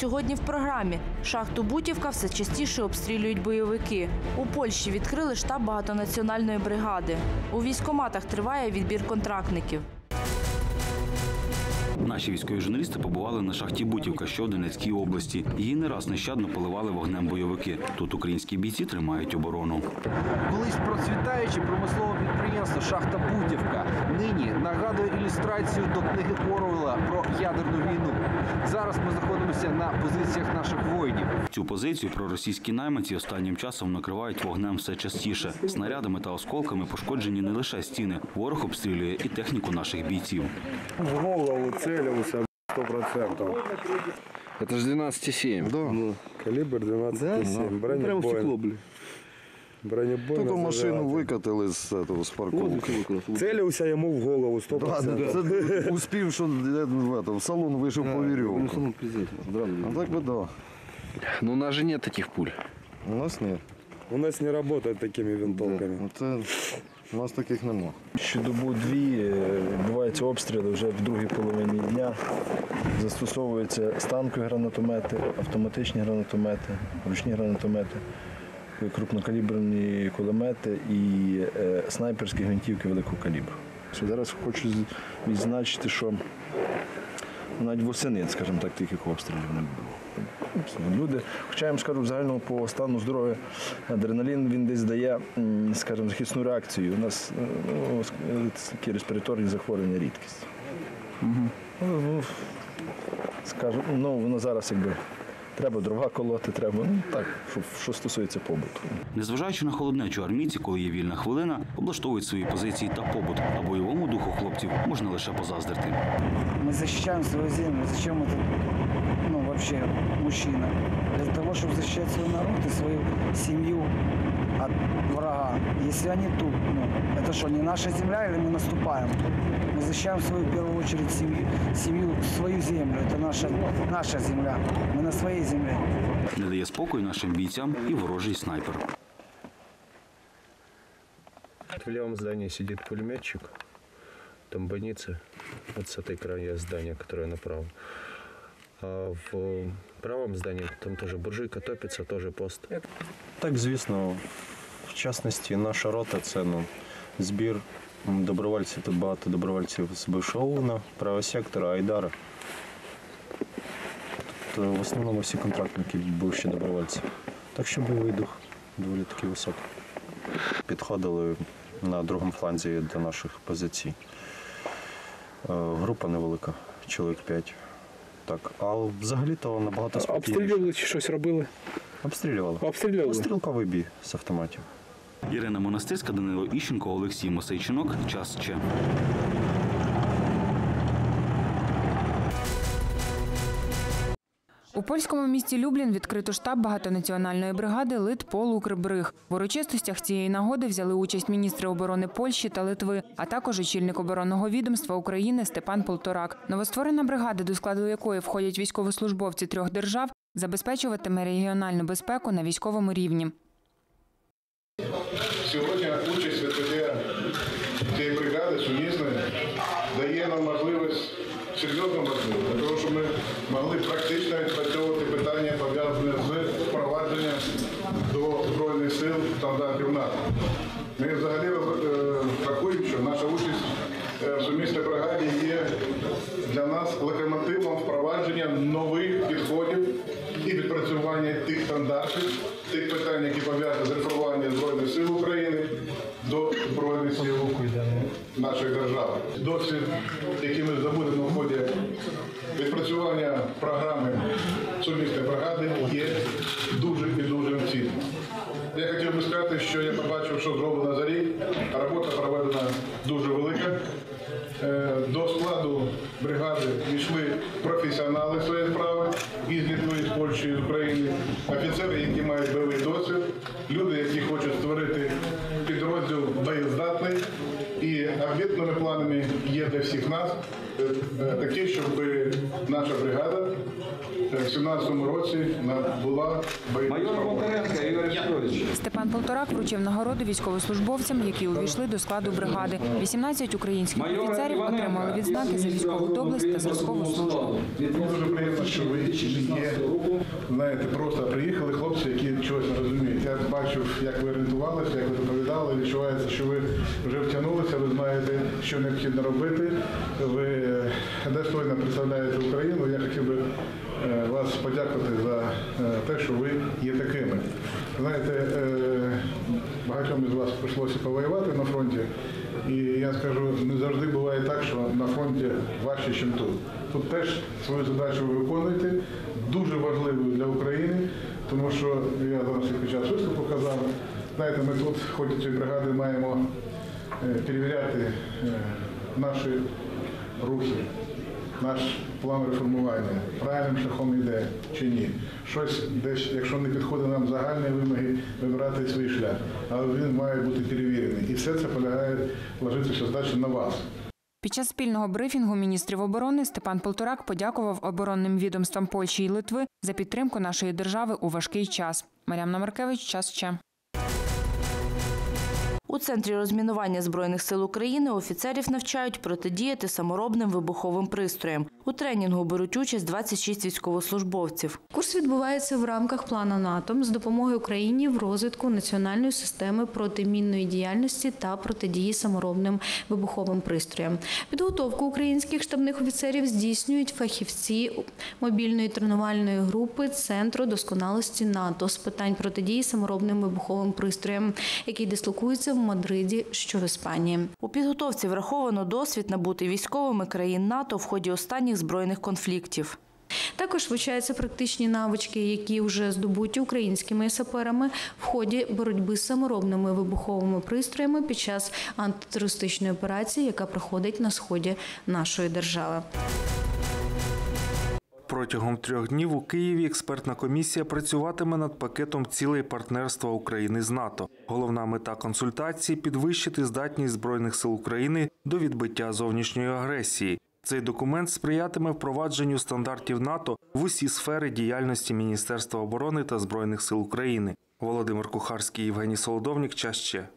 Сьогодні в програмі шахту Бутівка все частіше обстрілюють бойовики. У Польщі відкрили штаб багатонаціональної бригади. У військоматах триває відбір контрактників. Наші військові журналісти побували на шахті Бутівка, що в Донецькій області. Її не раз нещадно поливали вогнем бойовики. Тут українські бійці тримають оборону. Колись процвітаюче промислове підприємство Шахта Бутівка нині нагадує ілюстрацію до книги Орвела про ядерну війну. Зараз ми знаходимося на позиціях наших воїнів. Цю позицію проросійські найманці останнім часом накривають вогнем все частіше. Снарядами та осколками пошкоджені не лише стіни. Ворог обстрілює і техніку наших бійців. В голову целился сто процентов. Це ж 12,7. Да. Калибр 12,7. Бронебойный. Бронебойный. Тільки машину зажигатель. викатили з, этого, з парковки. Целился ему в голову 100 процентов. Це успів, що я в, это, в салон вийшов по вірьовку. А так би да. Ну, у нас же нет таких пуль. У нас ні. У нас не работают такими винтовками. Це, у нас таких нема. Щодобу-дві е, відбуваються обстріли вже в другій половині дня. Застосовуються станкові гранатомети, автоматичні гранатомети, ручні гранатомети, крупнокаліберні кулемети і е, снайперські гвинтівки великого калібру. Зараз хочу відзначити, що навіть восени, скажімо так, таких обстрілів не було. Люди, хоча я їм скажу, в загальному по стану здоров'я адреналін він десь дає, скажімо, захисну реакцію. У нас е, ну, е, такі респіраторні захворювання рідкість. Ну, ну, скажу, ну воно зараз якби треба дрова колоти, треба. Ну так, що, що стосується побуту. Незважаючи на холоднечу армійці, коли є вільна хвилина, облаштовують свої позиції та побут. А бойовому духу хлопців можна лише позаздрити. Мы защищаем свою землю. Зачем это, ну, вообще, мужчина? Для того, чтобы защищать свой народ и свою семью от врага. Если они тут, ну, это что, не наша земля или мы наступаем? Мы защищаем свою, в первую очередь, семью, семью свою землю. Это наша, наша земля. Мы на своей земле. Не дає спокою нашим бійцям і ворожий снайпер. В левом здании сидит пулеметчик, там больница, вот с этой края здания, которое направо. А в правом здании там тоже буржуйка топится, тоже пост. Так, звісно, в частності наша рота це ну, збір добровольців. Тут багато добровольців з бившого правого сектора, Айдара. Тобто в основному всі контрактники бивші добровольці. Так що бойовий дух доволі такий високий. Підходили на другому фланзі до наших позицій. Е, Група невелика, чоловік 5. Так, а взагалі-то набагато спокійніше. Обстрілювали чи щось робили? Обстрілювали. Обстрілювали. Стрілковий бій з автоматів. Ірина Монастирська, Данило Іщенко, Олексій Мосейчинок. Час ще. У польському місті Люблін відкрито штаб багатонаціональної бригади Литпол Укрбриг. В урочистостях цієї нагоди взяли участь міністри оборони Польщі та Литви, а також очільник оборонного відомства України Степан Полторак. Новостворена бригада, до складу якої входять військовослужбовці трьох держав, забезпечуватиме регіональну безпеку на військовому рівні. Сьогодні участь цієї бригади сумісної дає нам можливість, серйозну можливість, для того, щоб ми могли практично відпрацьовувати питання, пов'язані з впровадженням до Збройних сил стандартів НАТО. Ми взагалі е, рахуємо, що наша участь е, в сумісній бригаді є для нас локомотивом впровадження нових підходів і відпрацювання тих стандартів, тих питань, які пов'язані з реформуванням Збройних сил України до Збройних сил нашої держави. Досвід, який ми здобудемо в ході відпрацювання програми сумісної бригади, є дуже і дуже цінним. Я хотів би сказати, що я побачив, що зроблено за рік. Робота проведена дуже велика. Е, До складу бригади війшли професіонали своєї справи із Літви, з Польщі, з України, офіцери, які мають бойовий досвід, люди, які хочуть створити підрозділ боєздатний. Об'єднаними планами є для всіх нас. Е, е, такі, щоб наша бригада в 17-му році була Степан Полторак вручив нагороду військовослужбовцям, які увійшли до складу бригади. 18 українських офіцерів отримали відзнаки за військову доблесть та зразкову службу. Дуже приємно, що ви є, знаєте, просто приїхали хлопці, які чогось не розуміють. Я бачив, як ви орієнтувалися, як ви доповідали. Відчувається, що ви вже втягнулися, ви знаєте, що необхідно робити. Ви е, достойно представляєте Україну. Я хотів би вас подякувати за е, те, що ви є такими. Знаєте, е, багатьом із вас прийшлося повоювати на фронті. І я скажу, не завжди буває так, що на фронті важче, ніж тут. Тут теж свою задачу ви виконуєте, дуже важливою для України, тому що я зараз під час виступу казав, знаєте, ми тут, ході цієї бригади, маємо е, перевіряти е, наші рухи, наш план реформування, правильним шляхом йде чи ні. Щось десь, якщо не підходить нам загальні вимоги, вибирати свій шлях. Але він має бути перевірений. І все це полягає ложитися задача на вас. Під час спільного брифінгу міністрів оборони Степан Полторак подякував оборонним відомствам Польщі і Литви за підтримку нашої держави у важкий час. Мар'яна Маркевич, час ще. У центрі розмінування збройних сил України офіцерів навчають протидіяти саморобним вибуховим пристроям. У тренінгу беруть участь 26 військовослужбовців. Курс відбувається в рамках плану НАТО з допомогою Україні в розвитку національної системи протимінної діяльності та протидії саморобним вибуховим пристроям. Підготовку українських штабних офіцерів здійснюють фахівці мобільної тренувальної групи Центру досконалості НАТО з питань протидії саморобним вибуховим пристроям, який дислокується в Мадриді, що в Іспанії. У підготовці враховано досвід набутий військовими країн НАТО в ході останніх збройних конфліктів. Також вивчаються практичні навички, які вже здобуті українськими саперами в ході боротьби з саморобними вибуховими пристроями під час антитерористичної операції, яка проходить на сході нашої держави. Протягом трьох днів у Києві експертна комісія працюватиме над пакетом цілей партнерства України з НАТО. Головна мета консультації підвищити здатність збройних сил України до відбиття зовнішньої агресії. Цей документ сприятиме впровадженню стандартів НАТО в усі сфери діяльності Міністерства оборони та збройних сил України. Володимир Кухарський, Євгеній Солодовник. Час ще.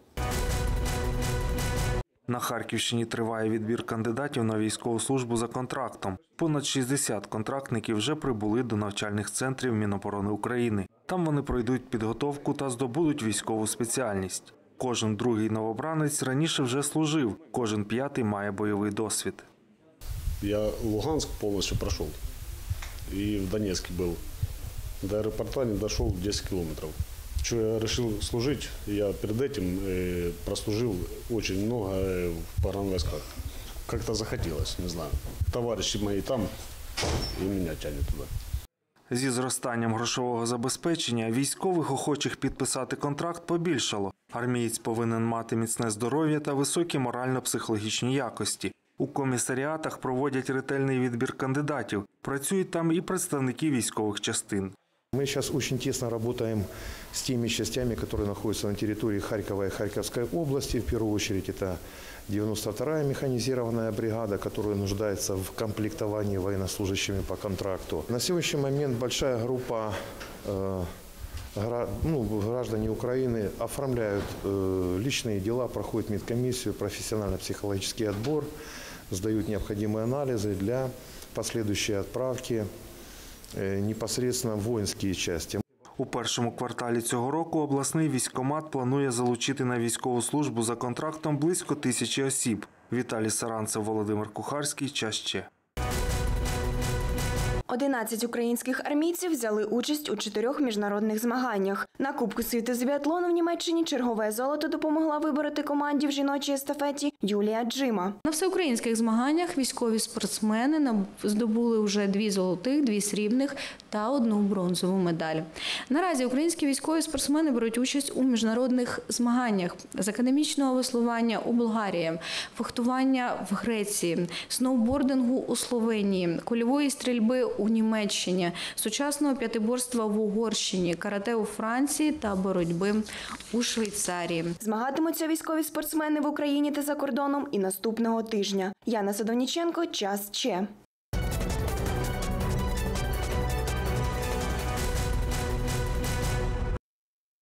На Харківщині триває відбір кандидатів на військову службу за контрактом. Понад 60 контрактників вже прибули до навчальних центрів Міноборони України. Там вони пройдуть підготовку та здобудуть військову спеціальність. Кожен другий новобранець раніше вже служив, кожен п'ятий має бойовий досвід. Я Луганск полностью прошел. И в Донецке был. До аэропорта не дошел 10 километров Что я решил служить, я перед этим э, прослужил очень много э, в погранвойсках. Как-то захотелось, не знаю. Товарищи мои там, и меня тянет туда. Зі зростанням грошового забезпечення військових охочих підписати контракт побільшало. Армієць повинен мати міцне здоров'я та високі морально-психологічні якості. У комісаріатах проводять ретельний відбір кандидатів. Працюють там і представники військових частин. Мы сейчас очень тесно работаем с теми частями, которые находятся на территории Харькова и Харьковской области. В первую очередь это 92-я механизированная бригада, которая нуждается в комплектовании военнослужащими по контракту. На сегодняшний момент большая группа э, ну, граждане Украины оформляют э, личные дела, проходят медкомиссию, профессионально-психологический отбор, сдают необходимые анализы для последующей отправки непосредственно в воинские части. У першому кварталі цього року обласний військомат планує залучити на військову службу за контрактом близько тисячі осіб. Віталій Саранцев, Володимир Кухарський. Час ще. 11 українських армійців взяли участь у чотирьох міжнародних змаганнях. На Кубку світу з біатлону в Німеччині чергове золото допомогла вибороти команді в жіночій естафеті Юлія Джима. На всеукраїнських змаганнях військові спортсмени здобули вже дві золотих, дві срібних та одну бронзову медаль. Наразі українські військові спортсмени беруть участь у міжнародних змаганнях з академічного веслування у Болгарії, фехтування в Греції, сноубордингу у Словенії, кульової стрільби у Німеччині, сучасного п'ятиборства в Угорщині, карате у Франції та боротьби у Швейцарії. Змагатимуться військові спортсмени в Україні та за кордоном і наступного тижня. Яна Садовніченко, час Че.